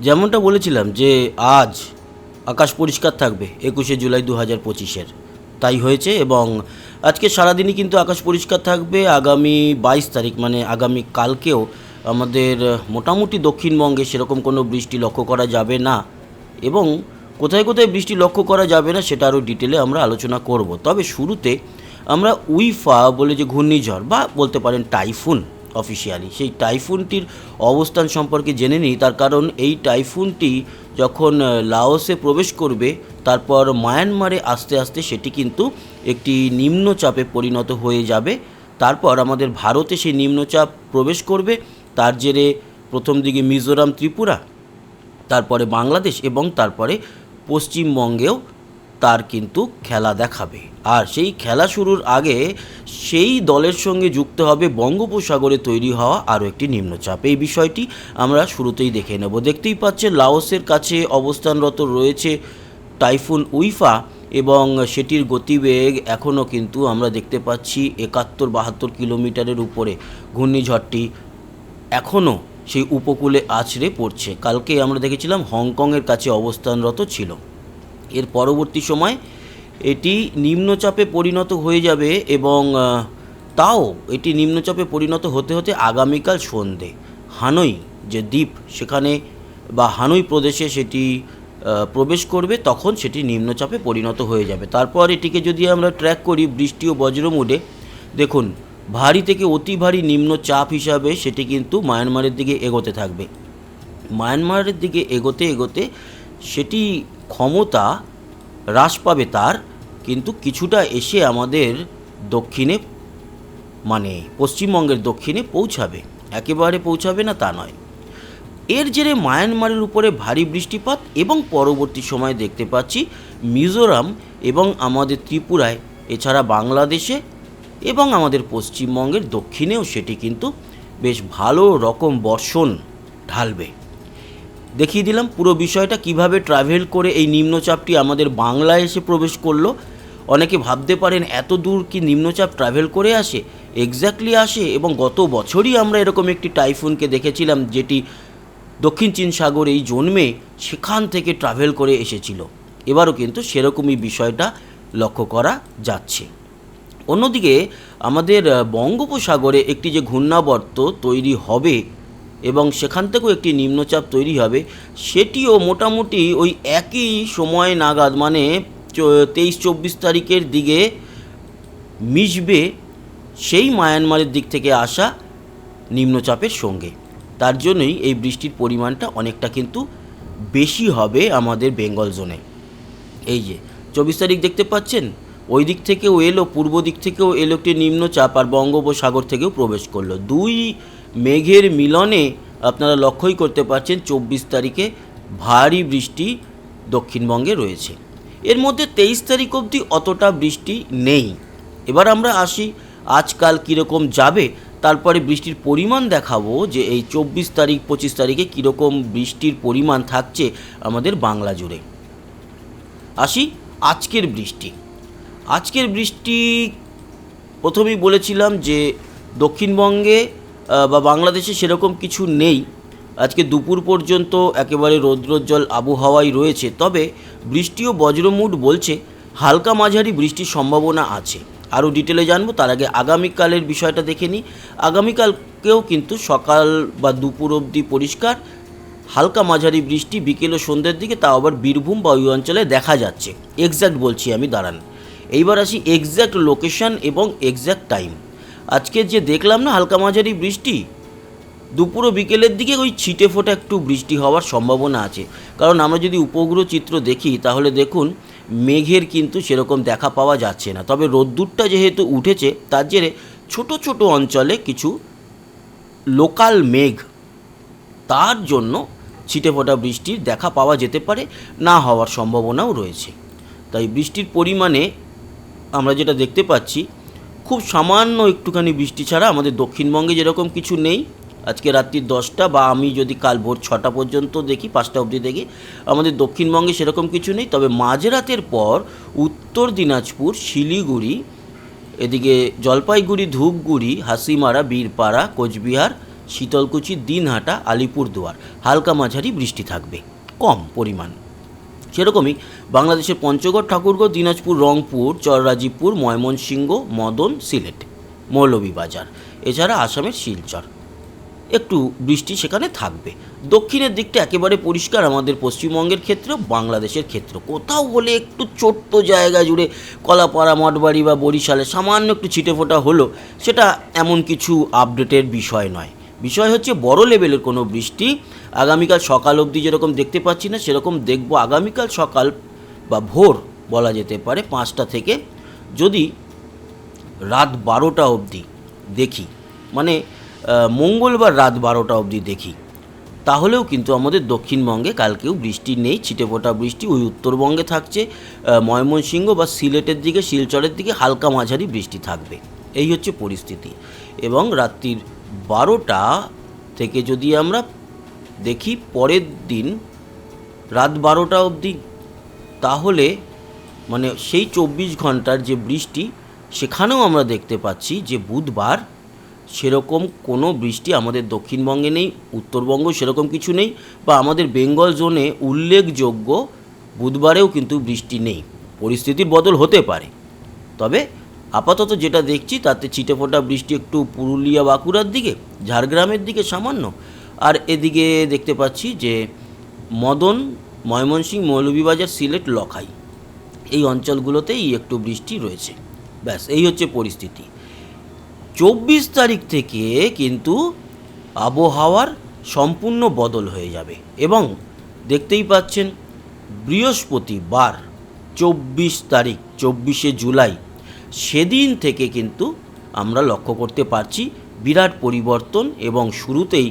যেমনটা বলেছিলাম যে আজ আকাশ পরিষ্কার থাকবে, একুশে জুলাই দু হাজার পঁচিশের। তাই হয়েছে এবং আজকে সারাদিনই কিন্তু আকাশ পরিষ্কার থাকবে। আগামী বাইশ তারিখ মানে আগামী কালকেও আমাদের মোটামুটি দক্ষিণবঙ্গে সেরকম কোনো বৃষ্টি লক্ষ্য করা যাবে না এবং কোথায় কোথায় বৃষ্টি লক্ষ্য করা যাবে না সেটা আরও ডিটেলে আমরা আলোচনা করব। তবে শুরুতে আমরা উইফা বলে যে ঘূর্ণিঝড় বা বলতে পারেন টাইফুন অফিসিয়ালি সেই টাইফুনটির অবস্থান সম্পর্কে জেনে নিই, তার কারণ এই টাইফুনটি যখন লাওসে প্রবেশ করবে, তারপর মায়ানমারে আস্তে আস্তে সেটি কিন্তু একটি নিম্নচাপে পরিণত হয়ে যাবে। তারপর আমাদের ভারতে সেই নিম্নচাপ প্রবেশ করবে, তার জেরে প্রথম দিকে মিজোরাম ত্রিপুরা, তারপরে বাংলাদেশ এবং তারপরে পশ্চিমবঙ্গেও তার কিন্তু খেলা দেখাবে। আর সেই খেলা শুরুর আগে সেই দলের সঙ্গে যুক্ত হবে বঙ্গোপসাগরে তৈরি হওয়া আরও একটি নিম্নচাপ। এই বিষয়টি আমরা শুরুতেই দেখে নেব। দেখতেই পাচ্ছেন, লাওসের কাছে অবস্থানরত রয়েছে টাইফুন উইফা এবং সেটির গতিবেগ এখনও কিন্তু আমরা দেখতে পাচ্ছি একাত্তর বাহাত্তর কিলোমিটারের উপরে। ঘূর্ণিঝড়টি এখনও সেই উপকূলে আছড়ে পড়ছে। কালকে আমরা দেখেছিলাম হংকংয়ের কাছে অবস্থানরত ছিল। এর পরবর্তী সময় এটি নিম্নচাপে পরিণত হয়ে যাবে এবং তাও এটি নিম্নচাপে পরিণত হতে হতে আগামীকাল সন্ধে। হানই যে দ্বীপ সেখানে বা হানই প্রদেশে সেটি প্রবেশ করবে, তখন সেটি নিম্নচাপে পরিণত হয়ে যাবে। তারপর এটিকে যদি আমরা ট্র্যাক করি বৃষ্টি ও বজ্র মুডে দেখুন, ভারী থেকে অতি ভারী নিম্নচাপ হিসাবে সেটি কিন্তু মায়ানমারের দিকে এগোতে থাকবে। মায়ানমারের দিকে এগোতে এগোতে সেটি ক্ষমতা হ্রাস পাবে তার, কিন্তু কিছুটা এসে আমাদের দক্ষিণে মানে পশ্চিমবঙ্গের দক্ষিণে পৌঁছাবে। একেবারে পৌঁছাবে না তা নয়। এর জেরে মায়ানমারের উপরে ভারী বৃষ্টিপাত এবং পরবর্তী সময়ে দেখতে পাচ্ছি মিজোরাম এবং আমাদের ত্রিপুরায়, এছাড়া বাংলাদেশে এবং আমাদের পশ্চিমবঙ্গের দক্ষিণেও সেটি কিন্তু বেশ ভালো রকম বর্ষণ ঢালবে। দেখিয়ে দিলাম। পুরো বিষয়টা কীভাবে ট্রাভেল করে এই নিম্নচাপটি আমাদের বাংলায় এসে প্রবেশ করল। অনেকে ভাবতে পারেন, এত দূর কি নিম্নচাপ ট্রাভেল করে আসে? এক্স্যাক্টলি আসে এবং গত বছরই আমরা এরকম একটি টাইফুনকে দেখেছিলাম, যেটি দক্ষিণ চীন সাগরেই জন্মে সেখান থেকে ট্রাভেল করে এসেছিল। এবারও কিন্তু সেরকমই বিষয়টা লক্ষ্য করা যাচ্ছে। অন্যদিকে আমাদের বঙ্গোপসাগরে একটি যে ঘূর্ণাবর্ত তৈরি হবে এবং সেখান থেকেও একটি নিম্নচাপ তৈরি হবে। সেটিও মোটামুটি ওই একই সময় নাগাদ মানে তেইশ চব্বিশ তারিখের দিকে মিশবে সেই মায়ানমারের দিক থেকে আসা নিম্নচাপের সঙ্গে। তার জন্যই এই বৃষ্টির পরিমাণটা অনেকটা কিন্তু বেশি হবে আমাদের বেঙ্গল জোনে। এই যে, চব্বিশ তারিখ দেখতে পাচ্ছেন? ওই দিক থেকেও এলো, পূর্ব দিক থেকেও এলো একটি নিম্নচাপ আর বঙ্গোপসাগর থেকেও প্রবেশ করল। দুই মেঘের মিলনে আপনারা লক্ষ্যই করতে পারছেন চব্বিশ তারিখে ভারী বৃষ্টি দক্ষিণবঙ্গে রয়েছে। এর মধ্যে তেইশ তারিখ অবধি অতটা বৃষ্টি নেই। এবার আমরা আসি আজকাল কীরকম যাবে, তারপরে বৃষ্টির পরিমাণ দেখাবো যে এই চব্বিশ তারিখ, পঁচিশ তারিখে কীরকম বৃষ্টির পরিমাণ থাকছে আমাদের বাংলা জুড়ে। আসি আজকের বৃষ্টি। আজকের বৃষ্টি প্রথমেই বলেছিলাম যে দক্ষিণবঙ্গে বা বাংলাদেশে সেরকম কিছু নেই। আজকে দুপুর পর্যন্ত একেবারে রৌদ্রোজ্জ্বল আবহাওয়াই রয়েছে। তবে বৃষ্টি ও বজ্রমুট বলছে, হালকা মাঝারি বৃষ্টির সম্ভাবনা আছে। আরও ডিটেলে জানব, তার আগে আগামীকালের বিষয়টা দেখে নিই। আগামীকালকেও কিন্তু সকাল বা দুপুর অবধি পরিষ্কার, হালকা মাঝারি বৃষ্টি বিকেল ও সন্ধ্যের দিকে তাও আবার বীরভূম বা ওই অঞ্চলে দেখা যাচ্ছে। এক্স্যাক্ট বলছি আমি, দাঁড়ান। এইবার আসি এক্স্যাক্ট লোকেশন এবং এক্স্যাক্ট টাইম আজকে যে দেখলাম না হালকা মাঝারি বৃষ্টি, দুপুর বিকেলের দিকে ওই ছিটে ফোটা একটু বৃষ্টি হওয়ার সম্ভাবনা আছে। কারণ আমরা যদি উপগ্রহ চিত্র দেখি, তাহলে দেখুন মেঘের কিন্তু সেরকম দেখা পাওয়া যাচ্ছে না। তবে রোদ্দুরটা যেহেতু উঠেছে, তার জেরে ছোট ছোট অঞ্চলে কিছু লোকাল মেঘ, তার জন্য ছিটে ফোটা বৃষ্টির দেখা পাওয়া যেতে পারে, না হওয়ার সম্ভাবনাও রয়েছে। তাই বৃষ্টির পরিমাণে আমরা যেটা দেখতে পাচ্ছি খুব সামান্য একটুখানি বৃষ্টি ছাড়া আমাদের দক্ষিণবঙ্গে যেরকম কিছু নেই। আজকে রাত্রি দশটা বা আমি যদি কাল ভোর ছটা পর্যন্ত দেখি, পাঁচটা অবধি দেখি, আমাদের দক্ষিণবঙ্গে সেরকম কিছু নেই। তবে মাঝরাতের পর উত্তর দিনাজপুর, শিলিগুড়ি, এদিকে জলপাইগুড়ি, ধূপগুড়ি, হাসিমারা, বীরপাড়া, কোচবিহার, শীতলকুচি, দিনহাটা, আলিপুরদুয়ার, হালকা মাঝারি বৃষ্টি থাকবে। কম পরিমাণ। সেরকমই বাংলাদেশের পঞ্চগড় ঠাকুরগড় দিনাজপুর, রংপুর, চররাজীবপুর, ময়মনসিংহ, মদন, সিলেট, মৌলভীবাজার, এছাড়া আসামের শিলচর। একটু বৃষ্টি সেখানে থাকবে। দক্ষিণের দিকটা একেবারে পরিষ্কার আমাদের পশ্চিমবঙ্গের ক্ষেত্রেও, বাংলাদেশের ক্ষেত্র। কোথাও হলে একটু ছোট্ট জায়গা জুড়ে কলাপাড়া, মঠবাড়ি বা বরিশালে সামান্য একটু ছিটেফোঁটা হলো সেটা এমন কিছু আপডেটের বিষয় নয়। বিষয় হচ্ছে বড় লেভেলের কোনো বৃষ্টি আগামীকাল সকাল অবধি যেরকম দেখতে পাচ্ছি না, সেরকম দেখব আগামীকাল সকাল বা ভোর বলা যেতে পারে পাঁচটা থেকে। যদি রাত বারোটা অবধি দেখি মানে মঙ্গলবার রাত বারোটা অবধি দেখি, তাহলেও কিন্তু আমাদের দক্ষিণবঙ্গে কালকেও বৃষ্টি নেই, ছিটেফোঁটা বৃষ্টি, ওই উত্তরবঙ্গে থাকছে ময়মনসিংহ বা সিলেটের দিকে, শিলচরের দিকে হালকা মাঝারি বৃষ্টি থাকবে। এই হচ্ছে পরিস্থিতি। এবং রাত্রির বারোটা থেকে যদি আমরা দেখি পরের দিন রাত বারোটা অবধি। তাহলে মানে সেই চব্বিশ ঘণ্টার যে বৃষ্টি, সেখানেও আমরা দেখতে পাচ্ছি যে বুধবার সেরকম কোনো বৃষ্টি আমাদের দক্ষিণবঙ্গে নেই, উত্তরবঙ্গ সেরকম কিছু নেই বা আমাদের বেঙ্গল জোনে উল্লেখযোগ্য বুধবারেও কিন্তু বৃষ্টি নেই। পরিস্থিতির বদল হতে পারে। তবে আপাতত যেটা দেখছি তাতে ছিটেফোঁটা বৃষ্টি একটু পুরুলিয়া বাঁকুড়ার দিকে, ঝাড়গ্রামের দিকে সামান্য। আর এদিকে দেখতে পাচ্ছি যে মদন ময়মনসিংহ মৌলভীবাজার, সিলেট, লখাই এই অঞ্চলগুলোতেই একটু বৃষ্টি রয়েছে। ব্যাস, এই হচ্ছে পরিস্থিতি। চব্বিশ তারিখ থেকে কিন্তু আবহাওয়ার সম্পূর্ণ বদল হয়ে যাবে এবং দেখতেই পাচ্ছেন বৃহস্পতিবার চব্বিশ তারিখ, চব্বিশে জুলাই সেদিন থেকে কিন্তু আমরা লক্ষ্য করতে পারছি বিরাট পরিবর্তন এবং শুরুতেই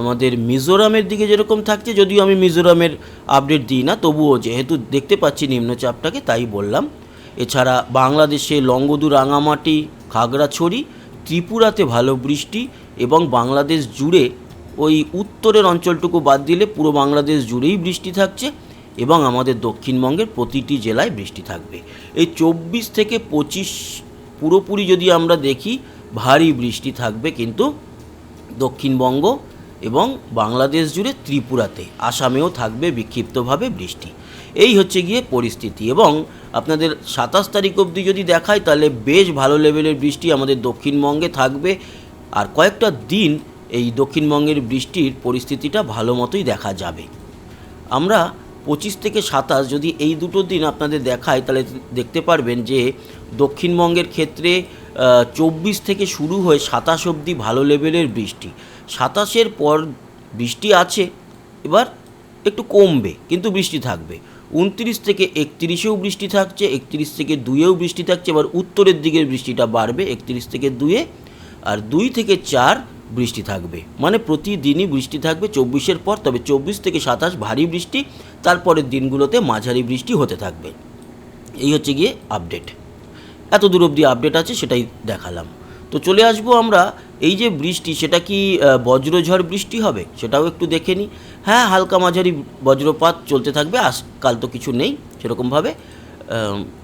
আমাদের মিজোরামের দিকে যেরকম থাকছে, যদিও আমি মিজোরামের আপডেট দিই না, তবুও যেহেতু দেখতে পাচ্ছি নিম্নচাপটাকে, তাই বললাম। এছাড়া বাংলাদেশে লঙ্গদু রাঙামাটি খাগড়াছড়ি, ত্রিপুরাতে ভালো বৃষ্টি এবং বাংলাদেশ জুড়ে ওই উত্তরের অঞ্চলটুকু বাদ দিলে পুরো বাংলাদেশ জুড়েই বৃষ্টি থাকছে এবং আমাদের দক্ষিণবঙ্গের প্রতিটি জেলায় বৃষ্টি থাকবে। এই চব্বিশ থেকে পঁচিশ পুরোপুরি যদি আমরা দেখি, ভারী বৃষ্টি থাকবে কিন্তু দক্ষিণবঙ্গ এবং বাংলাদেশ জুড়ে ত্রিপুরাতে, আসামেও থাকবে বিক্ষিপ্তভাবে বৃষ্টি। এই হচ্ছে গিয়ে পরিস্থিতি এবং আপনাদের সাতাশ তারিখ অবধি যদি দেখায় তাহলে বেশ ভালো লেভেলের বৃষ্টি আমাদের দক্ষিণবঙ্গে থাকবে। আর কয়েকটা দিন এই দক্ষিণবঙ্গের বৃষ্টির পরিস্থিতিটা ভালো মতোই দেখা যাবে। আমরা পঁচিশ থেকে সাতাশ যদি এই দুটো দিন আপনাদের দেখায় তাহলে দেখতে পারবেন যে দক্ষিণবঙ্গের ক্ষেত্রে চব্বিশ থেকে শুরু হয়ে সাতাশ অবধি ভালো লেভেলের বৃষ্টি। সাতাশের পর বৃষ্টি আছে, এবার একটু কমবে, কিন্তু বৃষ্টি থাকবে। উনত্রিশ থেকে একত্রিশেও বৃষ্টি থাকছে, একত্রিশ থেকে দুইয়েও বৃষ্টি থাকছে, এবার উত্তরের দিকের বৃষ্টিটা বাড়বে, একত্রিশ থেকে দুয়ে আর দুই থেকে চার বৃষ্টি থাকবে। মানে প্রতিদিনই বৃষ্টি থাকবে চব্বিশের পর, তবে চব্বিশ থেকে সাতাশ ভারী বৃষ্টি, তারপরের দিনগুলোতে মাঝারি বৃষ্টি হতে থাকবে। এই হচ্ছে গিয়ে আপডেট এত দূর অবধি আপডেট আছে, সেটাই দেখালাম। তো চলে আসব আমরা, এই যে বৃষ্টি, সেটা কি বজ্রঝড় বৃষ্টি হবে? সেটাও একটু দেখে নিই হ্যাঁ হালকা মাঝারি বজ্রপাত চলতে থাকবে আজকাল তো কিছু নেই সেরকমভাবে।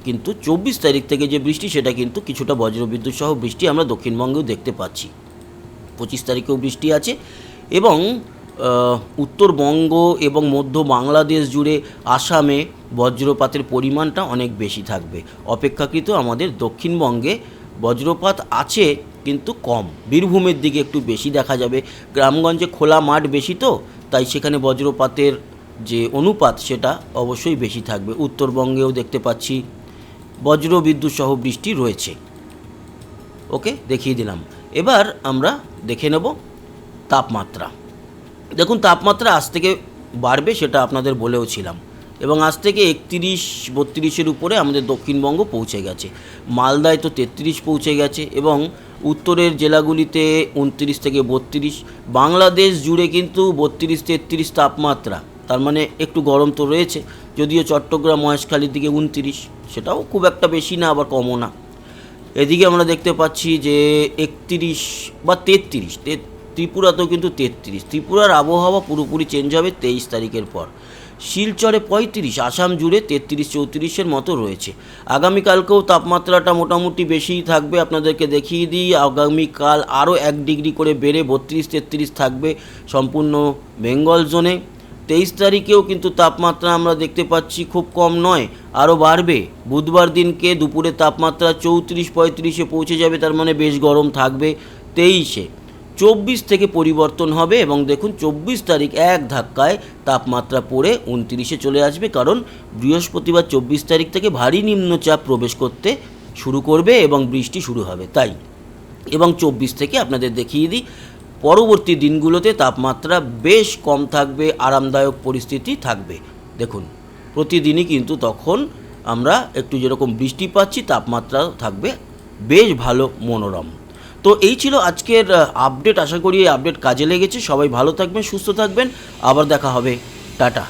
কিন্তু চব্বিশ তারিখ থেকে যে বৃষ্টি, সেটা কিন্তু কিছুটা বজ্রবিদ্যুৎ সহ বৃষ্টি আমরা দক্ষিণবঙ্গেও দেখতে পাচ্ছি। পঁচিশ তারিখেও বৃষ্টি আছে এবং উত্তরবঙ্গ এবং মধ্য বাংলাদেশ জুড়ে আসামে বজ্রপাতের পরিমাণটা অনেক বেশি থাকবে। অপেক্ষাকৃত আমাদের দক্ষিণবঙ্গে বজ্রপাত আছে, কিন্তু কম। বীরভূমের দিকে একটু বেশি দেখা যাবে। গ্রামগঞ্জে খোলা মাঠ বেশি তো, তাই সেখানে বজ্রপাতের যে অনুপাত, সেটা অবশ্যই বেশি থাকবে। উত্তরবঙ্গেও দেখতে পাচ্ছি বজ্র বিদ্যুৎ সহ বৃষ্টি রয়েছে। ওকে, দেখিয়ে দিলাম। এবার আমরা দেখে নেব তাপমাত্রা। দেখুন, তাপমাত্রা আজ থেকে বাড়বে, সেটা আপনাদের বলেও ছিলাম। এবং আজ থেকে একত্রিশ, বত্রিশের উপরে আমাদের দক্ষিণবঙ্গ পৌঁছে গেছে। মালদায় তো তেত্রিশ পৌঁছে গেছে এবং উত্তরের জেলাগুলিতে উনত্রিশ থেকে বত্রিশ। বাংলাদেশ জুড়ে কিন্তু বত্রিশ, তেত্রিশ তাপমাত্রা, তার মানে একটু গরম তো রয়েছে। যদিও চট্টগ্রাম, মহেশখালীর দিকে উনত্রিশ, সেটাও খুব একটা বেশি না, আবার কমও না। এদিকে আমরা দেখতে পাচ্ছি যে একত্রিশ বা তেত্রিশ ত্রিপুরাতেও কিন্তু তেত্রিশ। ত্রিপুরার আবহাওয়া পুরোপুরি চেঞ্জ হবে তেইশ তারিখের পর। শিলচরে পঁয়ত্রিশ, আসাম জুড়ে তেত্রিশ, চৌত্রিশের মতো রয়েছে। আগামীকালকেও তাপমাত্রাটা মোটামুটি বেশিই থাকবে, আপনাদেরকে দেখিয়ে দিই। আগামীকাল আরও এক ডিগ্রি করে বেড়ে বত্রিশ, তেত্রিশ থাকবে সম্পূর্ণ বেঙ্গল জোনে। তেইশ তারিখেও কিন্তু তাপমাত্রা আমরা দেখতে পাচ্ছি খুব কম নয়, আরও বাড়বে। বুধবার দিনকে দুপুরে তাপমাত্রা চৌত্রিশ, পঁয়ত্রিশে পৌঁছে যাবে, তার মানে বেশ গরম থাকবে তেইশে। চব্বিশ থেকে পরিবর্তন হবে এবং দেখুন চব্বিশ তারিখ এক ধাক্কায় তাপমাত্রা পড়ে উনত্রিশে চলে আসবে কারণ বৃহস্পতিবার চব্বিশ তারিখ থেকে ভারী নিম্নচাপ প্রবেশ করতে শুরু করবে এবং বৃষ্টি শুরু হবে, তাই। এবং চব্বিশ থেকে আপনাদের দেখিয়ে দিই, পরবর্তী দিনগুলোতে তাপমাত্রা বেশ কম থাকবে, আরামদায়ক পরিস্থিতি থাকবে। দেখুন, প্রতিদিনই কিন্তু তখন আমরা একটু যেরকম বৃষ্টি পাচ্ছি তাপমাত্রা থাকবে, বেশ ভালো মনোরম। তো এই ছিল আজকের আপডেট আশা করি এই আপডেট কাজে লেগেছে। সবাই ভালো থাকবেন, সুস্থ থাকবেন। আবার দেখা হবে। টাটা।